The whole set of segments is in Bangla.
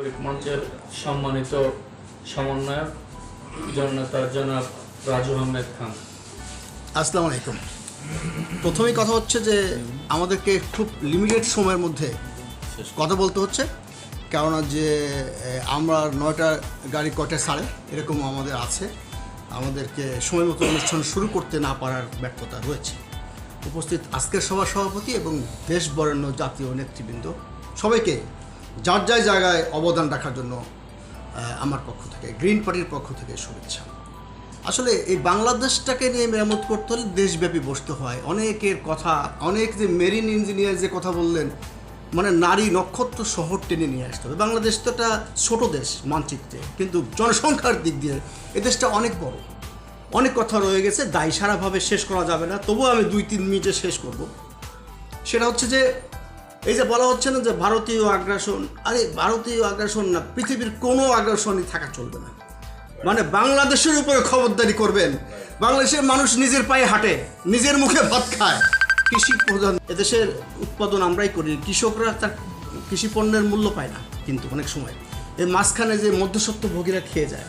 নাগরিক মঞ্চের সম্মানিত সমন্বয়ক জননেতা জনাব রাজু আহমেদ খান। আসসালামু আলাইকুম। প্রথমেই কথা হচ্ছে যে আমাদেরকে খুব লিমিটেড সময়ের মধ্যে কথা বলতে হচ্ছে, কেননা যে আমরা নয়টা গাড়ি কয়টা সাড়ে এরকম আমাদের আছে। আমাদেরকে সময় মতো অনুষ্ঠান শুরু করতে না পারার ব্যর্থতা রয়েছে। উপস্থিত আজকের সভা সভাপতি এবং দেশ বরেণ্য জাতীয় নেতৃবৃন্দ, সবাইকে যার যার জায়গায় অবদান রাখার জন্য আমার পক্ষ থেকে গ্রিন পার্টির পক্ষ থেকে শুভেচ্ছা। আসলে এই বাংলাদেশটাকে নিয়ে মেরামত করতে হলে দেশব্যাপী বসতে হয়। অনেকের কথা, অনেক যে মেরিন ইঞ্জিনিয়ার যে কথা বললেন মানে নারী নক্ষত্র শহর টেনে নিয়ে আসতে হবে। বাংলাদেশ তো একটা ছোটো দেশ মানচিত্রে, কিন্তু জনসংখ্যার দিক দিয়ে এ দেশটা অনেক বড়। অনেক কথা রয়ে গেছে দায় সারাভাবে শেষ করা যাবে না। তবুও আমি দুই তিন মিনিটে শেষ করব। সেটা হচ্ছে যে এই যে বলা হচ্ছে না যে ভারতীয় আগ্রাসন, আরে ভারতীয় আগ্রাসন না, পৃথিবীর কোনো আগ্রাসনই থাকা চলবে না। মানে বাংলাদেশের উপরে খবরদারি করবেন। বাংলাদেশের মানুষ নিজের পায়ে হাঁটে, নিজের মুখে ভাত খায়। কৃষি প্রধান, এদেশের উৎপাদন আমরাই করি, কৃষকরা তার কৃষি পণ্যের মূল্য পায় না কিন্তু অনেক সময়। এই মাঝখানে যে মধ্যস্বত্বভোগীরা খেয়ে যায়,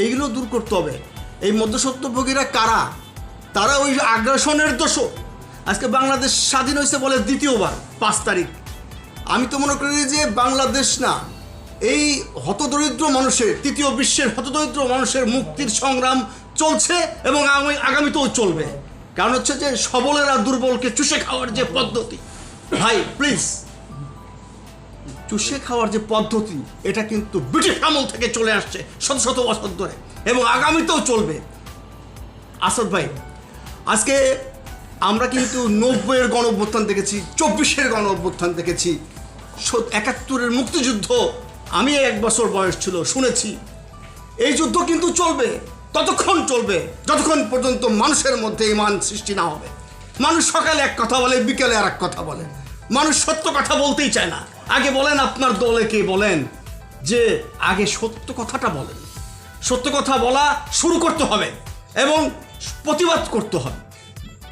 এইগুলো দূর করতে হবে। এই মধ্যস্বত্বভোগীরা কারা? তারা ওই আগ্রাসনের দোষও। আজকে বাংলাদেশ স্বাধীন হয়েছে বলে দ্বিতীয়বার, পাঁচ তারিখ। আমি তো মনে করি যে বাংলাদেশ না, এই হতদরিদ্র মানুষের, তৃতীয় বিশ্বের হতদরিদ্র মানুষের মুক্তির সংগ্রাম চলছে এবং আগামী, আগামীতেও চলবে। কারণ হচ্ছে যে সবলেরা দুর্বলকে চুষে খাওয়ার যে পদ্ধতি। ভাই প্লিজ চুষে খাওয়ার যে পদ্ধতি, এটা কিন্তু ব্রিটিশ আমল থেকে চলে আসছে শত শত বছর ধরে এবং আগামীতেও চলবে। আসাদ ভাই, আজকে আমরা কিন্তু নব্বইয়ের গণ অভ্যুত্থান দেখেছি, চব্বিশের গণ অভ্যুত্থান দেখেছি। একাত্তরের মুক্তিযুদ্ধ। আমি এক বছর বয়স ছিল, শুনেছি। এই যুদ্ধ কিন্তু চলবে, ততক্ষণ চলবে, যতক্ষণ পর্যন্ত মানুষের মধ্যে ইমান সৃষ্টি না হবে। মানুষ সকালে এক কথা বলে, বিকেলে আর এক কথা বলে। মানুষ সত্য কথা বলতেই চায় না। আগে বলেন আপনার দলে কে বলেন, যে আগে সত্য কথাটা বলেন। সত্য কথা বলা শুরু করতে হবে এবং প্রতিবাদ করতে হবে।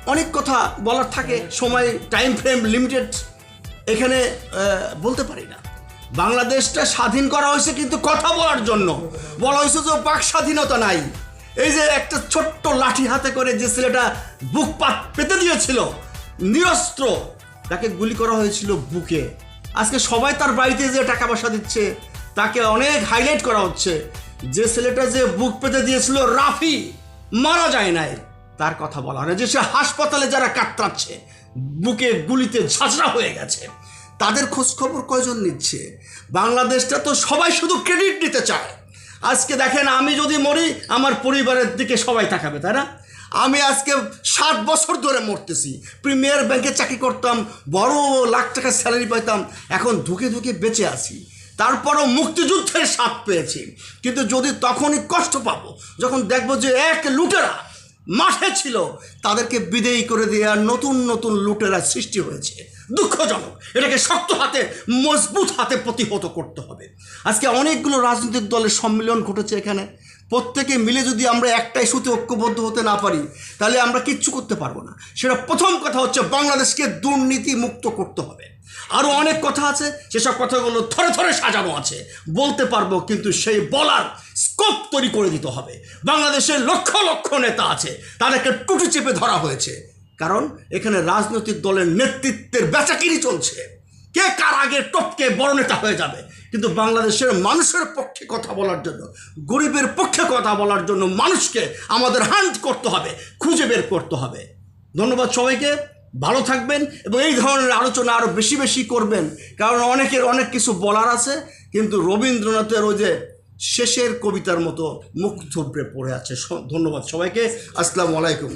অনেক কথা বলার থাকে, সময় টাইম ফ্রেম লিমিটেড এখানে বলতে পারি না। বাংলাদেশটা স্বাধীন করা হয়েছে কিন্তু কথা বলার জন্য। বলা হয়েছে যে বাক স্বাধীনতা নাই। এই যে একটা ছোট্ট লাঠি হাতে করে যে ছেলেটা বুক পাত পেতে দিয়েছিল, নিরস্ত্র, তাকে গুলি করা হয়েছিল বুকে। আজকে সবাই তার বাড়িতে যে টাকা পয়সা দিচ্ছে, তাকে অনেক হাইলাইট করা হচ্ছে। যে ছেলেটা যে বুক পেতে দিয়েছিল রাফি, মারা যায় নাই। তার কথা বলা হয় যে সে হাসপাতালে যারা কাতরাচ্ছে, বুকে গুলিতে ঝাঁঝরা হয়ে গেছে। তাদের খোঁজখবর কয়জন নিচ্ছে? বাংলাদেশটা তো সবাই শুধু ক্রেডিট নিতে চায়। আজকে দেখেন, আমি যদি মরি, আমার পরিবারের দিকে সবাই তাকাবে, তাই না? আমি আজকে ষাট বছর ধরে মরতেছি। প্রিমিয়ার ব্যাংকে চাকরি করতাম, বড় লাখ টাকা স্যালারি পাইতাম, এখন ধুকে ধুকে বেঁচে আছি। তারপরও মুক্তিযুদ্ধের স্বাদ পেয়েছি। কিন্তু যদি তখনই কষ্ট পাবো, যখন দেখব যে এক লুটেরা মাঠে ছিল, তাদেরকে বিদেয়ী করে দেওয়ার নতুন নতুন লুটেরা সৃষ্টি হয়েছে। দুঃখজনক, এটাকে শক্ত হাতে, মজবুত হাতে প্রতিহত করতে হবে। আজকে অনেকগুলো রাজনৈতিক দলের সম্মেলন ঘটেছে এখানে। প্রত্যেকে মিলে যদি আমরা একটা ইস্যুতে ঐক্যবদ্ধ হতে না পারি, তাহলে আমরা কিচ্ছু করতে পারব না। সেটা প্রথম কথা হচ্ছে বাংলাদেশকে দুর্নীতি মুক্ত করতে হবে। আরও অনেক কথা আছে, সেসব কথাগুলো থরে থরে সাজানো আছে। বলতে পারব, কিন্তু সেই বলার স্কোপ তৈরি করে দিতে হবে। বাংলাদেশের লক্ষ লক্ষ নেতা আছে, তাদেরকে টুটি চেপে ধরা হয়েছে। কারণ এখানে রাজনৈতিক দলের নেতৃত্বের বেচাকিরি চলছে। কে কার আগে টপকে বড় নেতা হয়ে যাবে। কিন্তু বাংলাদেশের মানুষের পক্ষে কথা বলার জন্য, গরিবের পক্ষে কথা বলার জন্য মানুষকে আমাদের হান্ট করতে হবে, খুঁজে বের করতে হবে। ধন্যবাদ সবাইকে, ভালো থাকবেন এবং এই ধরনের আলোচনা আরও বেশি বেশি করবেন। কারণ অনেকের অনেক কিছু বলার আছে, কিন্তু রবীন্দ্রনাথের ওই যে শেষের কবিতার মতো মুখ থুবড়ে পড়ে আছে। ধন্যবাদ সবাইকে, আসসালামু আলাইকুম।